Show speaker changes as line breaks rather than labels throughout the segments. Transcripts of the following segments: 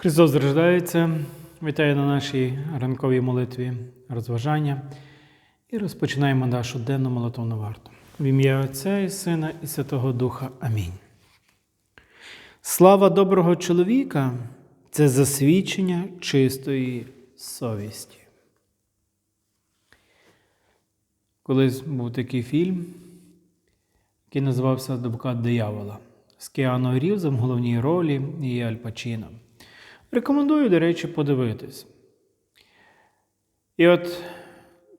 Христос зрождається. Вітаю на нашій ранковій молитві розважання і розпочинаємо нашу денну молитовну варту. В ім'я Отця і Сина і Святого Духа. Амінь. Слава доброго чоловіка це засвідчення чистої совісті. Колись був такий фільм, який називався Адвокат диявола з Кіану Рівзом в головній ролі і Аль Пачіно. Рекомендую, до речі, подивитись. І от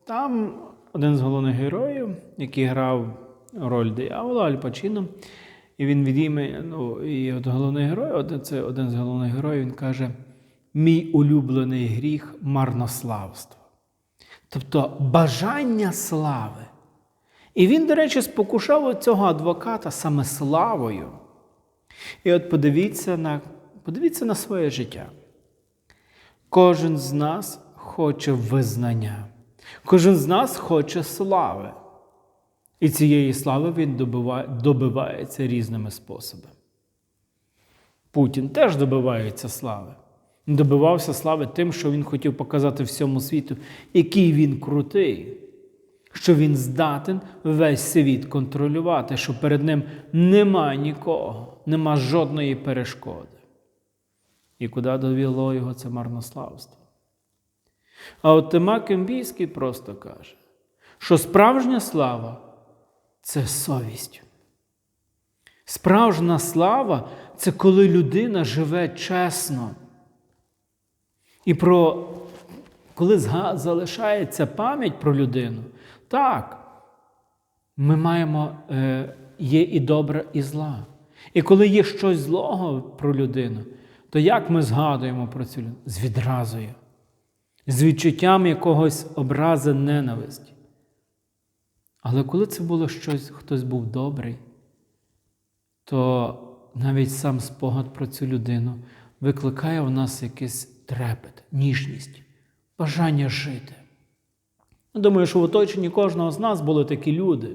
там один з головних героїв, який грав роль диявола Аль Пачіно, і він від імені, ну, і от головний герой, от це один з головних героїв, він каже: Мій улюблений гріх марнославство. Тобто бажання слави. І він, до речі, спокушав цього адвоката саме славою. І от подивіться на, подивіться на своє життя. Кожен з нас хоче визнання, кожен з нас хоче слави. І цієї слави він добиває, добивається різними способами. Путін теж добивається слави. Він добивався слави тим, що він хотів показати всьому світу, який він крутий, що він здатен весь світ контролювати, що перед ним нема нікого, нема жодної перешкоди. І куди довело його це марнославство? А от Тима Кембійський просто каже, що справжня слава це совість. Справжня слава це коли людина живе чесно. І про коли залишається пам'ять про людину, так, ми маємо, е, є і добре, і зла. І коли є щось злого про людину, то як ми згадуємо про цю людину? З відразою, з відчуттям якогось образи ненависті. Але коли це було щось, хтось був добрий, то навіть сам спогад про цю людину викликає в нас якийсь трепет, ніжність, бажання жити. Думаю, що в оточенні кожного з нас були такі люди,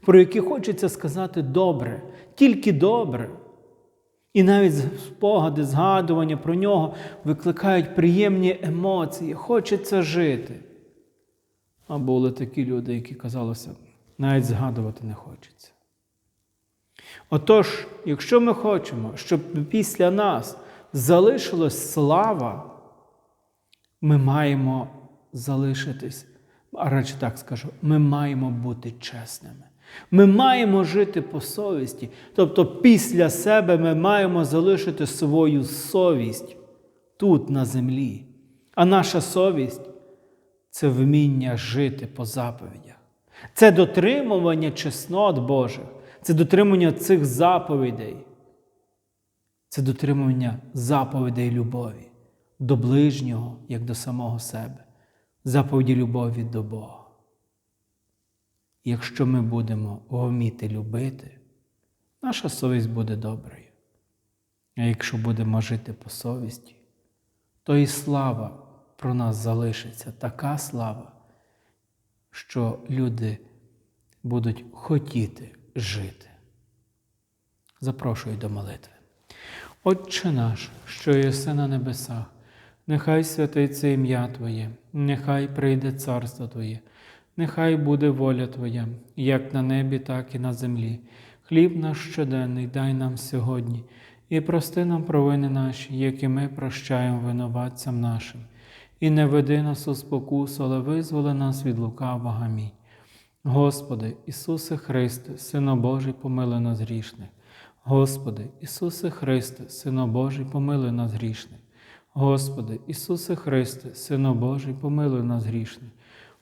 про які хочеться сказати добре, тільки добре. І навіть спогади, згадування про нього викликають приємні емоції, хочеться жити. А були такі люди, які казалося, навіть згадувати не хочеться. Отож, якщо ми хочемо, щоб після нас залишилась слава, ми маємо залишитись, а радше так скажу, ми маємо бути чесними. Ми маємо жити по совісті. Тобто після себе ми маємо залишити свою совість тут, на землі. А наша совість це вміння жити по заповідях. Це дотримування чеснот Божих, це дотримання цих заповідей. Це дотримування заповідей любові до ближнього, як до самого себе, заповіді любові до Бога. Якщо ми будемо вміти любити, наша совість буде доброю. А якщо будемо жити по совісті, то і слава про нас залишиться така слава, що люди будуть хотіти жити. Запрошую до молитви. Отче наш, що єси на небесах, нехай святиться ім'я Твоє, нехай прийде царство Твоє, нехай буде воля Твоя, як на небі, так і на землі. Хліб наш щоденний дай нам сьогодні, і прости нам провини наші, які ми прощаємо винуватцям нашим. І не веди нас у спокусу, але визволи нас від лукавого. Амінь. Господи, Ісусе Христе, Сино Божий, помилуй нас грішних. Господи, Ісусе Христе, Сино Божий, помилуй нас грішних. Господи, Ісусе Христе, Сино Божий, помилуй нас грішних.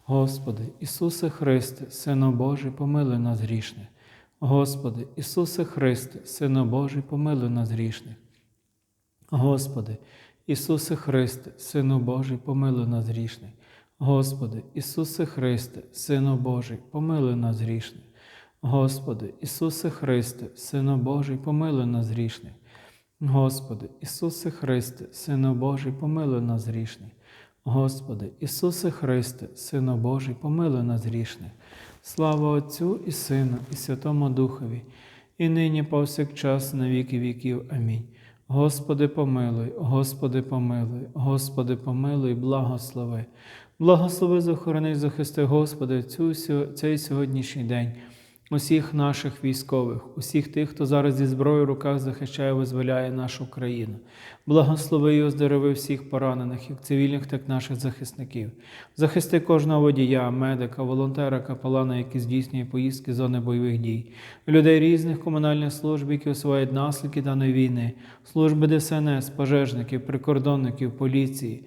Господи, Ісусе Христе, Сино Божий, помилуй нас грішних. Господи, Ісусе Христе, Сино Божий, помилуй нас грішних. Господи, Ісусе Христе, Сину Божий, помилуй нас грішних. Господи, Ісусе Христе, Сину Божий, помилуй нас грішних. Господи, Ісусе Христе, Сину Божий, помилуй нас грішних. Господи, Ісусе Христе, Сину Божий, помилуй нас грішних. Господи, Ісусе Христе, Сину Божий, помилуй нас грішних. Слава Отцю і Сину, і Святому Духові, і нині повсякчас на віки віків. Амінь. Господи помилуй, Господи помилуй, Господи помилуй, благослови. Благослови, захорони, захисти, Господи, цю, цей сьогоднішній день. Усіх наших військових, усіх тих, хто зараз зі зброєю в руках захищає, визволяє нашу країну. Благослови і оздорови всіх поранених, як цивільних, так і наших захисників. Захисти кожного водія, медика, волонтера, капелана, які здійснює поїздки з зони бойових дій, людей різних комунальних служб, які усувають наслідки даної війни, служби ДСНС, пожежників, прикордонників, поліції,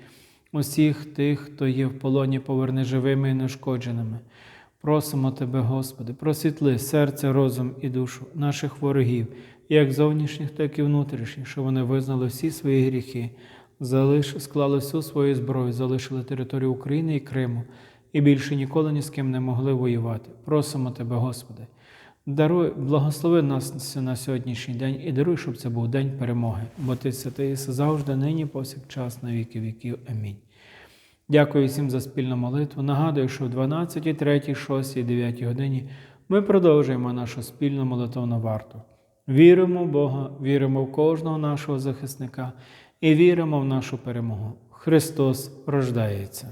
усіх тих, хто є в полоні, поверни живими і нешкодженими. Просимо Тебе, Господи, просвітли серце, розум і душу наших ворогів, як зовнішніх, так і внутрішніх, що вони визнали всі свої гріхи, залиш, склали всю свою зброю, залишили територію України і Криму і більше ніколи ні з ким не могли воювати. Просимо Тебе, Господи, даруй, благослови нас на сьогоднішній день і даруй, щоб це був день перемоги, бо Ти святий завжди, нині, повсякчас, на віки віків. Амінь. Дякую всім за спільну молитву. Нагадую, що в 12, 3, 6, 9 годині ми продовжуємо нашу спільну молитовну варту. Віримо в Бога, віримо в кожного нашого захисника і віримо в нашу перемогу. Христос рождається.